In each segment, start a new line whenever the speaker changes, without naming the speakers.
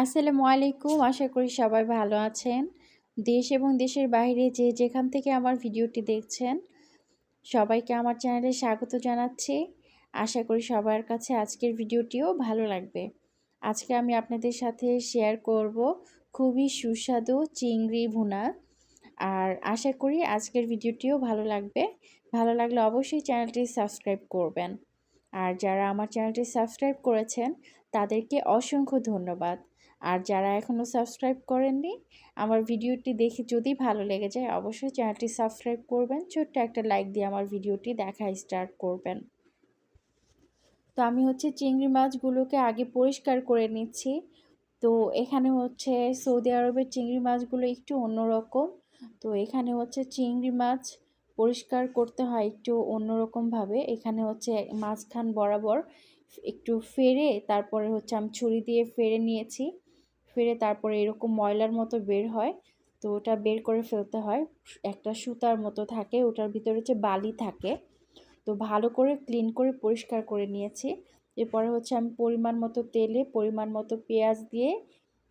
আসসালামু আলাইকুম। আশা করি সবাই ভালো আছেন। দেশ এবং দেশের বাইরে যে যেখান থেকে আমার ভিডিওটি দেখছেন, সবাইকে আমার চ্যানেলে স্বাগত জানাচ্ছি। আশা করি সবার কাছে আজকের ভিডিওটিও ভালো লাগবে। আজকে আমি আপনাদের সাথে শেয়ার করব খুবই সুস্বাদু চিংড়ি ভুনা। আর আশা করি আজকের ভিডিওটিও ভালো লাগবে। ভালো লাগলে অবশ্যই চ্যানেলটি সাবস্ক্রাইব করবেন। আর যারা আমার চ্যানেলটি সাবস্ক্রাইব করেছেন, তাদেরকে অসংখ্য ধন্যবাদ। আর যারা এখনও সাবস্ক্রাইব করেননি, আমার ভিডিওটি দেখে যদি ভালো লেগে যায়, অবশ্যই চ্যানেলটি সাবস্ক্রাইব করবেন। ছোট্ট একটা লাইক দিয়ে আমার ভিডিওটি দেখা স্টার্ট করবেন। তো আমি হচ্ছে চিংড়ি মাছগুলোকে আগে পরিষ্কার করে নিচ্ছি। তো এখানে হচ্ছে সৌদি আরবের চিংড়ি মাছগুলো একটু অন্যরকম। তো এখানে হচ্ছে চিংড়ি মাছ পরিষ্কার করতে হয় একটু অন্যরকমভাবে। এখানে হচ্ছে মাঝখান বরাবর একটু ফেরে তারপরে হচ্ছে আমি ছুরি দিয়ে ফেরে নিয়েছি। ফেরে তারপরে এরকম ময়লার মতো বের হয়, তো ওটা বের করে ফেলতে হয়। একটা সুতার মতো থাকে, ওটার ভিতরে হচ্ছে বালি থাকে। তো ভালো করে ক্লিন করে পরিষ্কার করে নিয়েছি। এরপরে হচ্ছে আমি পরিমাণ মতো তেলে পরিমাণ মতো পেঁয়াজ দিয়ে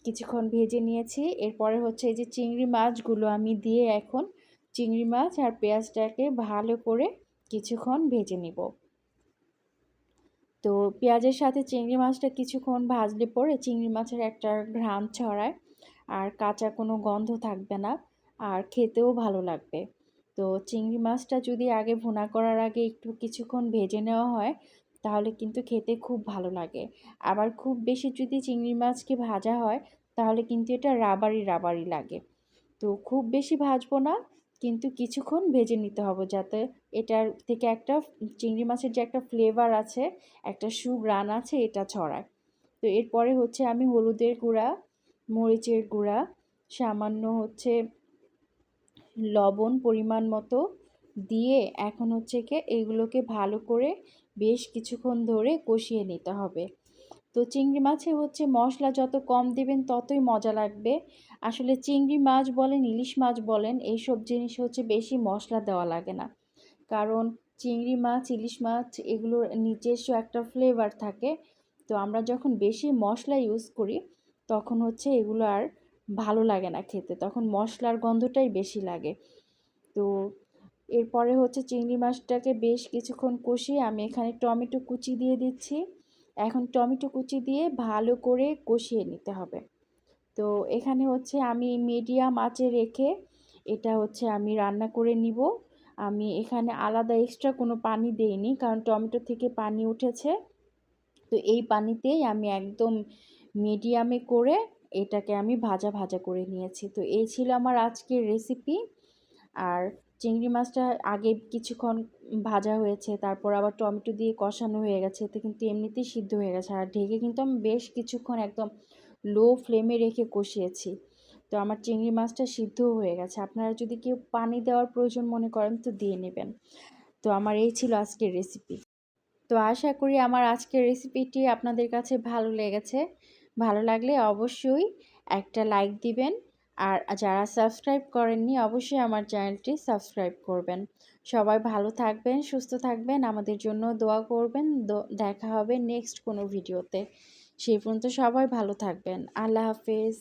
কিছুক্ষণ ভেজে নিয়েছি। এরপরে হচ্ছে এই যে চিংড়ি মাছগুলো আমি দিয়ে এখন, চিংড়ি মাছ আর পেঁয়াজটাকে ভালো করে কিছুক্ষণ ভেজে নিব। তো পেঁয়াজের সাথে চিংড়ি মাছটা কিছুক্ষণ ভাজলে পরে চিংড়ি মাছের একটা ঘ্রাণ ছড়ায় আর কাঁচা কোনো গন্ধ থাকবে না আর খেতেও ভালো লাগবে। তো চিংড়ি মাছটা যদি আগে ভুনা করার আগে একটু কিছুক্ষণ ভেজে নেওয়া হয়, তাহলে কিন্তু খেতে খুব ভালো লাগে। আবার খুব বেশি যদি চিংড়ি মাছকে ভাজা হয়, তাহলে কিন্তু এটা রাবারি রাবারি লাগে। তো খুব বেশি ভাজবো না কিন্তু কিছুক্ষণ ভেজে নিতে হবে যাতে এটার থেকে একটা চিংড়ি মাছের যে একটা ফ্লেভার আছে, একটা সুগ্রান আছে, এটা ছড়ায়। তো এরপরে হচ্ছে আমি হলুদের গুঁড়া, মরিচের গুঁড়া, সামান্য হচ্ছে লবণ পরিমাণ মতো দিয়ে এখন হচ্ছে কি এইগুলোকে ভালো করে বেশ কিছুক্ষণ ধরে কষিয়ে নিতে হবে। তো চিংড়ি মাছে হচ্ছে মশলা যত কম দেবেন ততই মজা লাগবে। আসলে চিংড়ি মাছ বলেন, ইলিশ মাছ বলেন, এইসব জিনিস হচ্ছে বেশি মশলা দেওয়া লাগে না। কারণ চিংড়ি মাছ, ইলিশ মাছ এগুলোর নিজস্ব একটা ফ্লেভার থাকে। তো আমরা যখন বেশি মশলা ইউজ করি, তখন হচ্ছে এগুলো আর ভালো লাগে না খেতে। তখন মশলার গন্ধটাই বেশি লাগে। তো এরপরে হচ্ছে চিংড়ি মাছটাকে বেশ কিছুক্ষণ কষিয়ে আমি এখানে টমেটো কুচি দিয়ে দিচ্ছি। এখন টমেটো কুচি দিয়ে ভালো করে কষিয়ে নিতে হবে। তো এখানে হচ্ছে আমি মিডিয়াম আঁচে রেখে এটা হচ্ছে আমি রান্না করে নিব। আমি এখানে আলাদা এক্সট্রা কোনো পানি দেইনি কারণ টমেটো থেকে পানি উঠেছে। তো এই পানিতেই আমি একদম মিডিয়ামে করে এটাকে আমি ভাজা ভাজা করে নিয়েছি। তো এই ছিল আমার আজকের রেসিপি আর চিংড়ি মাছটা আগে কিছুক্ষণ ভাজা হয়েছে, তারপর আবার টমেটো দিয়ে কষানো হয়ে গেছে, এতে কিন্তু এমনিতেই সিদ্ধ হয়ে গেছে। আর ঢেকে কিন্তু আমি বেশ কিছুক্ষণ একদম লো ফ্লেমে রেখে কষিয়েছি। তো আমার চিংড়ি মাছটা সিদ্ধ হয়ে গেছে। আপনারা যদি কেউ পানি দেওয়ার প্রয়োজন মনে করেন তো দিয়ে নেবেন। তো আমার এই ছিল আজকের রেসিপি তো আশা করি আমার আজকের রেসিপিটি আপনাদের কাছে ভালো লেগেছে। ভালো লাগলে অবশ্যই একটা লাইক দিবেন। আর যারা সাবস্ক্রাইব করেননি, অবশ্যই আমার চ্যানেলটি সাবস্ক্রাইব করবেন। সবাই ভালো থাকবেন, সুস্থ থাকবেন, আমাদের জন্য দোয়া করবেন। দেখা হবে নেক্সট কোনো ভিডিওতে সেই পর্যন্ত সবাই ভালো থাকবেন। আল্লাহ হাফেজ।